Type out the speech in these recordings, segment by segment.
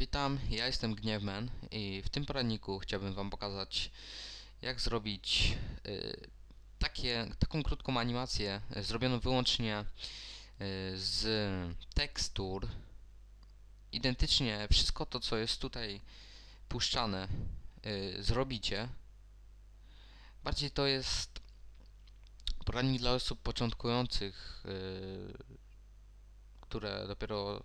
Witam, ja jestem Gniewman i w tym poradniku chciałbym Wam pokazać jak zrobić y, takie, taką krótką animację y, zrobioną wyłącznie y, z tekstur. Identycznie wszystko to co jest tutaj puszczane y, zrobicie. Bardziej to jest poradnik dla osób początkujących, y, które dopiero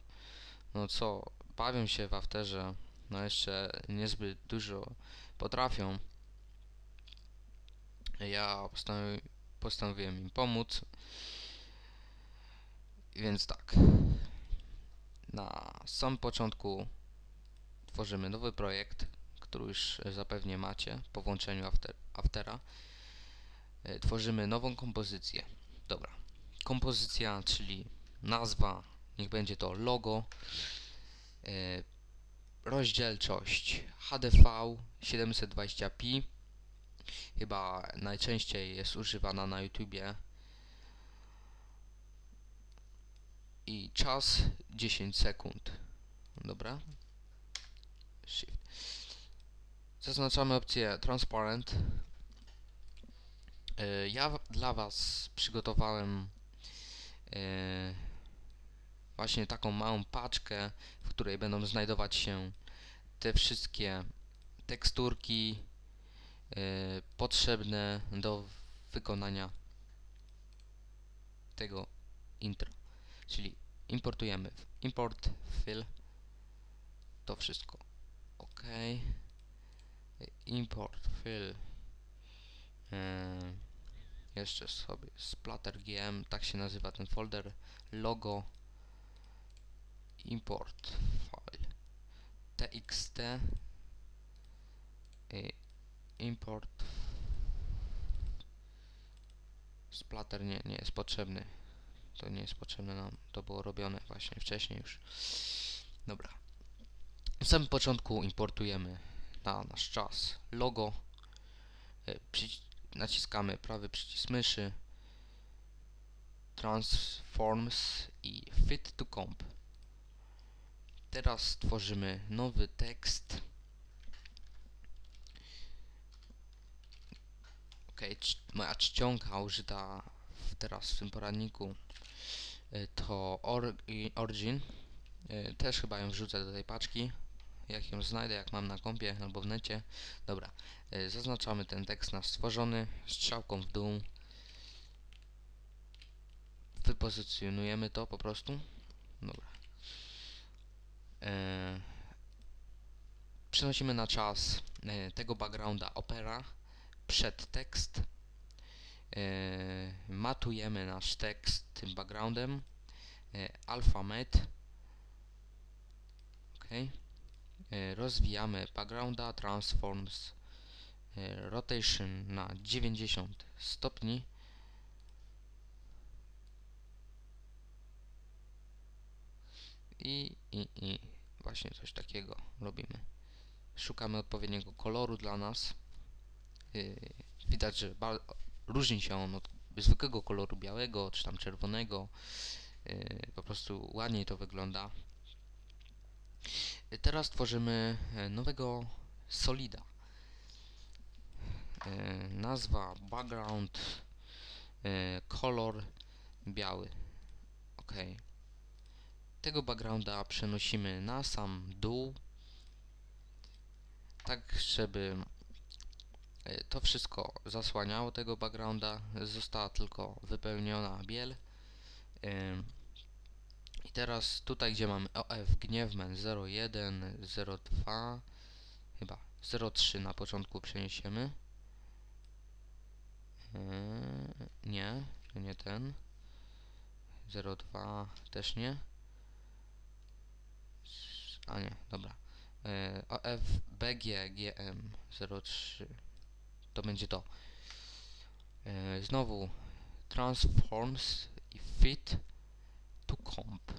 no co, bawią się w afterze, no jeszcze niezbyt dużo potrafią. Ja postanowi postanowiłem im pomóc. Więc tak. Na samym początku tworzymy nowy projekt, który już zapewnie macie po włączeniu after, Aftera. E, Tworzymy nową kompozycję. Dobra. Kompozycja, czyli nazwa, niech będzie to logo. E, Rozdzielczość. HDV 720p chyba najczęściej jest używana na YouTubie. I czas 10 sekund. Dobra. Shift. zaznaczamy opcję transparent. E, ja dla was przygotowałem e, właśnie taką małą paczkę w której będą znajdować się te wszystkie teksturki e, potrzebne do wykonania tego intro. Czyli importujemy import fill to wszystko. OK. Import fill. E, jeszcze sobie splatter gm, tak się nazywa ten folder. Logo import file. Txt i import splatter nie, nie jest potrzebny. To nie jest potrzebne nam. To było robione właśnie wcześniej już. Dobra. W samym początku importujemy na nasz czas logo. Przyci- naciskamy prawy przycisk myszy. Transforms i fit to comp Teraz stworzymy nowy tekst. Ok, moja czcionka użyta teraz w tym poradniku y, to Origin. Y, Też chyba ją wrzucę do tej paczki. Jak ją znajdę, jak mam na kompie albo w necie. Dobra, y, zaznaczamy ten tekst nasz stworzony strzałką w dół. Wypozycjonujemy to po prostu. Dobra. E, przenosimy na czas e, tego backgrounda opera przed tekst. E, matujemy nasz tekst tym backgroundem e, alpha met ok rozwijamy backgrounda transforms rotation na 90 stopni i, i, i właśnie coś takiego robimy. Szukamy odpowiedniego koloru dla nas. Yy, widać, że różni się on od zwykłego koloru białego czy tam czerwonego. Yy, po prostu ładniej to wygląda. Yy, teraz tworzymy e, nowego solida. Yy, nazwa background yy, kolor biały. ok tego backgrounda przenosimy na sam dół tak żeby e, to wszystko zasłaniało tego backgrounda została tylko wypełniona biel. I teraz tutaj gdzie mamy OF Gniewman 01 02 chyba 03 na początku przeniesiemy. Yy, nie, to nie ten. 02 też nie a nie, dobra. E, OF BG GM 03 to będzie to. E, znowu transforms i fit to comp.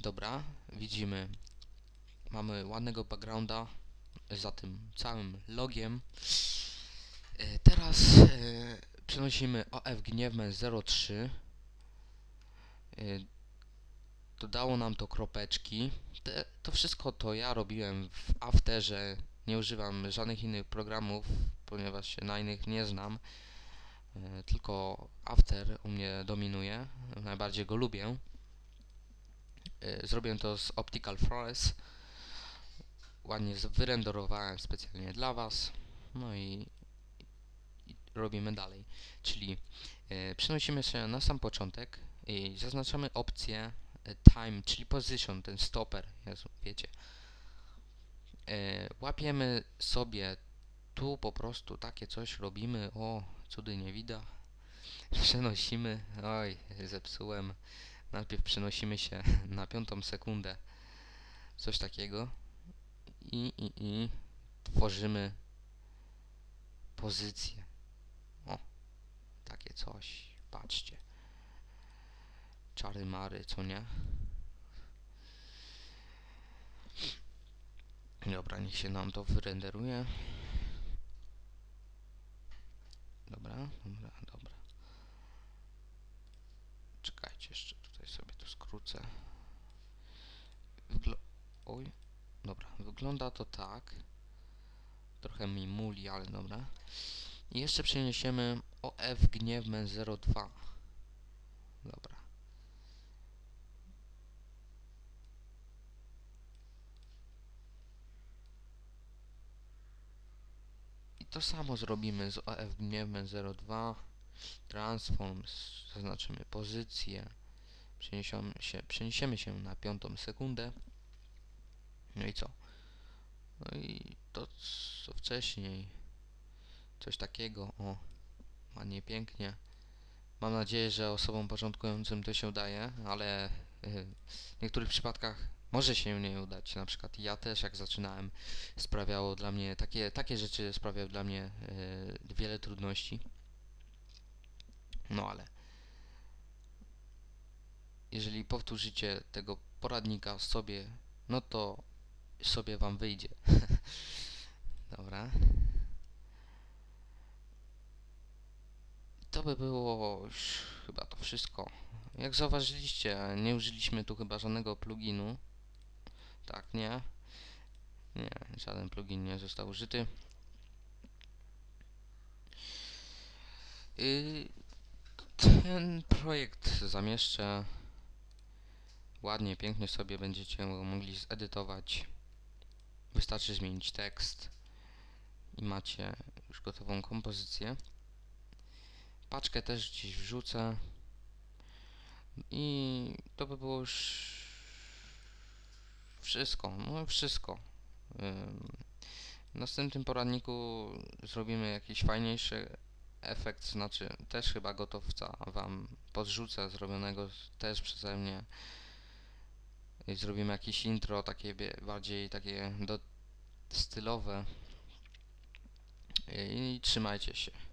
Dobra, widzimy mamy ładnego backgrounda za tym całym logiem. E, teraz e, przenosimy OF Gniewman 03 e, dodało nam to kropeczki. Te, to wszystko to ja robiłem w Afterze. Nie używam żadnych innych programów, ponieważ się na innych nie znam. E, Tylko After u mnie dominuje. Najbardziej go lubię. E, Zrobiłem to z Optical Forest. Ładnie wyrenderowałem specjalnie dla Was. No i, robimy dalej. Czyli e, przenosimy się na sam początek i zaznaczamy opcję time, czyli position, ten stoper, Jezu, wiecie. E, łapiemy sobie tu po prostu takie coś robimy. O, cudy nie widać. Przenosimy. Oj, zepsułem. Najpierw przenosimy się na piątą sekundę. Coś takiego. I, i, i tworzymy pozycję. O, takie coś. Patrzcie. Czary mary, co nie? Dobra, niech się nam to wyrenderuje. Dobra, dobra, dobra. Czekajcie, jeszcze tutaj sobie to skrócę. Oj, dobra, wygląda to tak. Trochę mi muli, ale dobra. I jeszcze przeniesiemy OF gniewmen 02. Dobra. I to samo zrobimy z OF gniewmen 02. Transform, zaznaczymy pozycję. Przeniesiemy się, przeniesiemy się na piątą sekundę. No i co? No i to co wcześniej. Coś takiego. O, ładnie, pięknie. Mam nadzieję, że osobom początkującym to się udaje, ale y, w niektórych przypadkach może się nie udać. Na przykład ja też jak zaczynałem sprawiało dla mnie takie, takie rzeczy sprawiały dla mnie y, wiele trudności. No ale jeżeli powtórzycie tego poradnika sobie, no to sobie wam wyjdzie. Dobra. To by było już chyba to wszystko. Jak zauważyliście, nie użyliśmy tu chyba żadnego pluginu. Tak, nie? Nie, żaden plugin nie został użyty. Yy, ten projekt zamieszczę ładnie, pięknie sobie będziecie mogli zedytować. Wystarczy zmienić tekst i macie już gotową kompozycję. Paczkę też gdzieś wrzucę i to by było już wszystko, no wszystko. W następnym poradniku zrobimy jakiś fajniejszy efekt, znaczy też chyba gotowca wam podrzucę zrobionego też przeze mnie. I zrobimy jakieś intro takie bardziej takie do stylowe. I trzymajcie się.